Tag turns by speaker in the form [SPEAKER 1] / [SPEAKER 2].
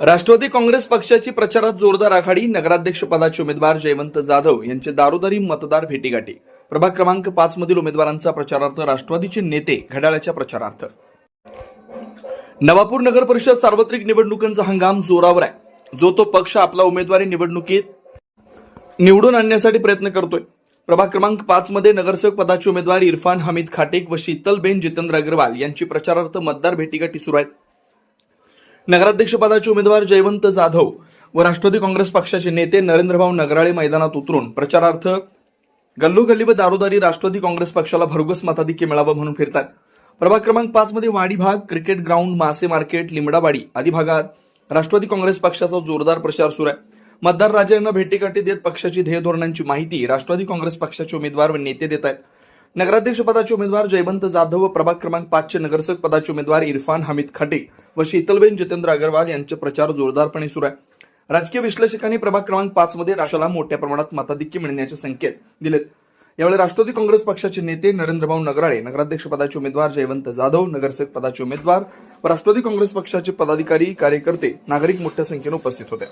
[SPEAKER 1] राष्ट्रवादी काँग्रेस पक्षाची प्रचारात जोरदार आघाडी नगराध्यक्ष पदाचे उमेदवार जयवंत जाधव यांचे दारोदारी मतदार भेटीगाठी. प्रभाग क्रमांक पाच मधील उमेदवारांचा प्रचारार्थ राष्ट्रवादीचे नेते घड्याळाच्या प्रचारार्थ. नवापूर नगर परिषद सार्वत्रिक निवडणुकांचा हंगाम जोरावर आहे. जो तो पक्ष आपला उमेदवारी निवडणुकीत निवडून आणण्यासाठी प्रयत्न करतोय. प्रभाग क्रमांक पाच मध्ये नगरसेवक पदाचे उमेदवार इरफान हमीद खाटेक व शीतलबेन जितेंद्र अग्रवाल यांची प्रचारार्थ मतदार भेटीगाठी सुरू आहेत. नगराध्यक्षपदाचे उमेदवार जयवंत जाधव व राष्ट्रवादी काँग्रेस पक्षाचे नेते नरेंद्रभाऊ नगराळे मैदानात उतरून प्रचारार्थ गल्लोगल्ली व दारोदारी राष्ट्रवादी काँग्रेस पक्षाला भरघोस मताधिक्य मिळावं म्हणून फिरतात. प्रभाग क्रमांक पाच मध्ये वाडी भाग क्रिकेट ग्राउंड मासे मार्केट लिमडावाडी आदी भागात राष्ट्रवादी काँग्रेस पक्षाचा जोरदार प्रचार सुरू आहे. मतदार राजा यांना भेटीगाठी देत पक्षाची ध्येय धोरणांची माहिती राष्ट्रवादी काँग्रेस पक्षाचे उमेदवार व नेते देत आहेत. नगराध्यक्ष पदाचे उमेदवार जयवंत जाधव व प्रभाग क्रमांक पाचचे नगरसेवक पदाचे उमेदवार इरफान हमीद खटे व शीतलबेन जितेंद्र अग्रवाल यांचे प्रचार जोरदारपणे सुरू आहे. राजकीय विश्लेषकांनी प्रभाग क्रमांक पाच मध्ये राष्ट्राला मोठ्या प्रमाणात मताधिक्य मिळण्याचे संकेत दिलेत. यावेळी राष्ट्रवादी काँग्रेस पक्षाचे नेते नरेंद्रभाऊ नगराळे नगराध्यक्ष पदाचे उमेदवार जयवंत जाधव नगरसेवक पदाचे उमेदवार व राष्ट्रवादी काँग्रेस पक्षाचे पदाधिकारी कार्यकर्ते नागरिक मोठ्या संख्येने उपस्थित होते.